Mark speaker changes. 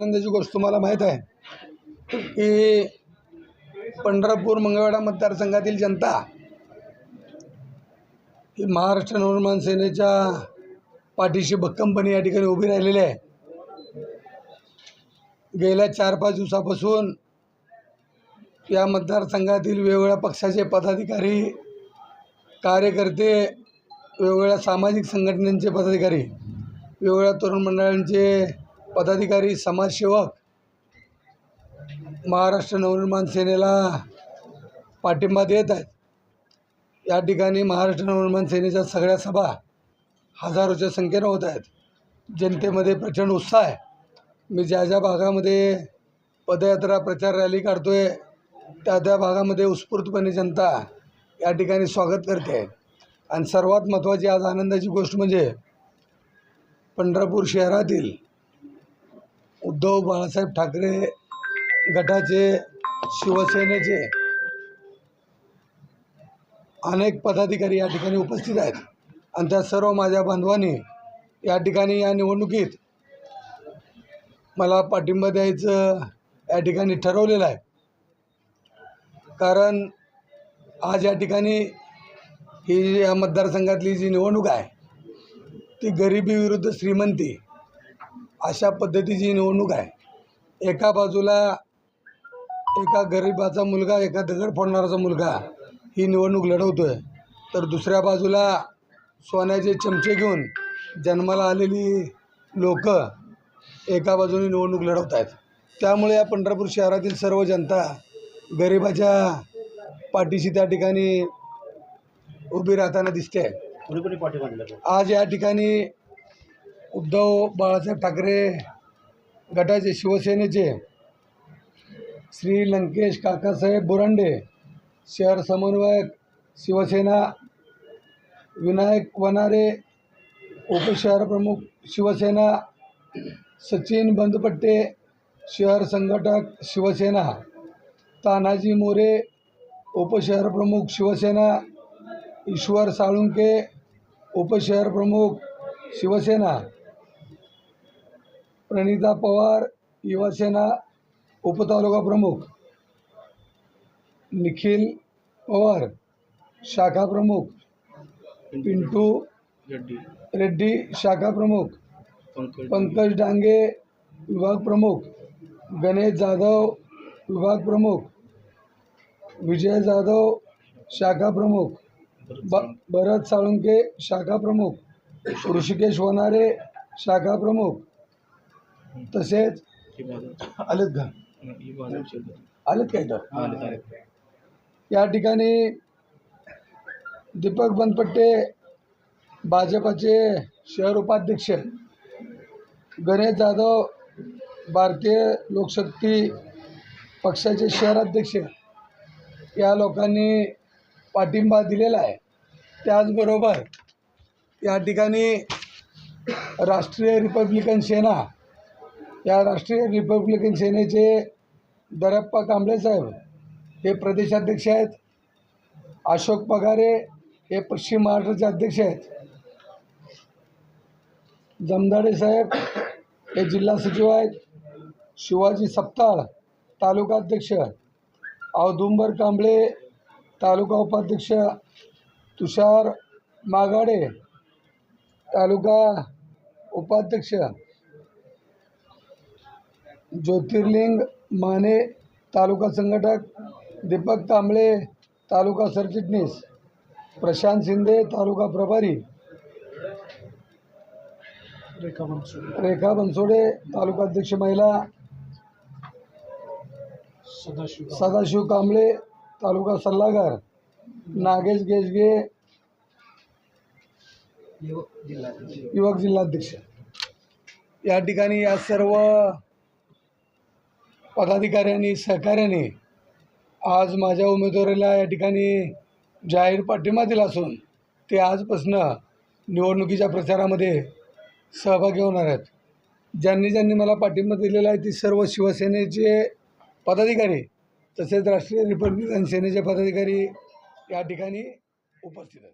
Speaker 1: आनंदाची गोष्ट तुम्हाला माहीत आहे की पंढरपूर मंगळवेढा मतदारसंघातील जनता ही महाराष्ट्र नवनिर्माण सेनेच्या पाठीशी भक्कमपणे या ठिकाणी उभी राहिलेली आहे. गेल्या चार पाच दिवसापासून या मतदारसंघातील वेगवेगळ्या पक्षाचे पदाधिकारी कार्यकर्ते वेगवेगळ्या सामाजिक संघटनांचे पदाधिकारी वेगवेगळ्या तरुण मंडळांचे पदाधिकारी समाजसेवक महाराष्ट्र नवनिर्माण सेनेला पाठिंबा देत आहेत. या ठिकाणी महाराष्ट्र नवनिर्माण सेनेच्या सगळ्या सभा हजारोच्या संख्येनं होत आहेत. जनतेमध्ये प्रचंड उत्साह आहे. मी ज्या ज्या भागामध्ये पदयात्रा प्रचार रॅली काढतो आहे त्या त्या भागामध्ये उत्स्फूर्तपणे जनता या ठिकाणी स्वागत करते. आहे आणि सर्वात महत्त्वाची आज आनंदाची गोष्ट म्हणजे पंढरपूर शहरातील उद्धव बाळासाहेब ठाकरे गटाचे शिवसेनेचे अनेक पदाधिकारी या ठिकाणी उपस्थित आहेत. आणि त्या सर्व माझ्या बांधवांनी या ठिकाणी या निवडणुकीत मला पाठिंबा द्यायचं या ठिकाणी ठरवलेलं आहे. कारण आज या ठिकाणी ही जी या मतदारसंघातली जी निवडणूक आहे ती गरिबी विरुद्ध श्रीमंती अशा पद्धतीची निवडणूक आहे. एका बाजूला एका गरिबाचा मुलगा एका दगड फोडणाराचा मुलगा ही निवडणूक लढवतो आहे तर दुसऱ्या बाजूला सोन्याचे चमचे घेऊन जन्माला आलेली लोक एका बाजूने निवडणूक लढवत आहेत त्यामुळे या पंढरपूर शहरातील सर्व जनता गरिबाच्या पाठीशी त्या ठिकाणी उभी राहताना दिसते? आज या ठिकाणी उद्धव बाळासाहेब ठाकरे गटाचे शिवसेनेचे श्री लंकेश काकासाहेब बोरांडे शहर समन्वयक शिवसेना विनायक वनारे उपशहरप्रमुख शिवसेना सचिन बंदपट्टे शहर संघटक शिवसेना तानाजी मोरे उपशहरप्रमुख शिवसेना ईश्वर साळुंके उपशहरप्रमुख शिवसेना प्रणिता पवार युवासेना उपतालुका प्रमुख. निखिल पवार शाखा प्रमुख. पिंटू रेड्डी. शाखा प्रमुख.
Speaker 2: पंकज
Speaker 1: पंकज डांगे विभाग प्रमुख. गणेश जाधव विभाग प्रमुख. विजय जाधव शाखा प्रमुख. ब भरत साळुंके शाखा प्रमुख. ऋषिकेश वनारे शाखा प्रमुख. तसेच आलेत का. आलेत काय तर. या ठिकाणी दीपक बनपट्टे भाजपाचे शहर उपाध्यक्ष गणेश जाधव भारतीय लोकशक्ती पक्षाचे शहराध्यक्ष या लोकांनी पाठिंबा दिलेला आहे त्याचबरोबर या ठिकाणी राष्ट्रीय रिपब्लिकन सेना या राष्ट्रीय रिपब्लिकन सेनेचे दरप्पा कांबळे साहेब हे प्रदेशाध्यक्ष आहेत. अशोक पगारे हे पश्चिम महाराष्ट्राचे अध्यक्ष आहेत. जमदाडे साहेब हे जिल्हा सचिव आहेत. शिवाजी सप्ताळ तालुका अध्यक्ष. औदुंबर कांबळे तालुका उपाध्यक्ष. तुषार मागाडे तालुका उपाध्यक्ष. ज्योतिर्लिंग माने तालुका संघटक दीपक कांबळे तालुका सरचिटणीस प्रशांत शिंदे तालुका प्रभारी
Speaker 2: रेखा बनसोडे.
Speaker 1: रेखा बनसोडे तालुका अध्यक्ष महिला
Speaker 2: सदाशिव
Speaker 1: सदाशिव कांबळे तालुका सल्लागार नागेश गेजगे युवक जिल्हाध्यक्ष. या ठिकाणी या सर्व पदाधिकाऱ्यांनी सहकार्याने आज माझ्या उमेदवारीला या ठिकाणी जाहीर पाठिंबा दिला असून ते आजपासनं निवडणुकीच्या प्रचारामध्ये सहभागी होणार आहेत. ज्यांनी ज्यांनी मला पाठिंबा दिलेला आहे ती सर्व शिवसेनेचे पदाधिकारी तसेच राष्ट्रीय रिपब्लिकन सेनेचे पदाधिकारी या ठिकाणी उपस्थित आहेत.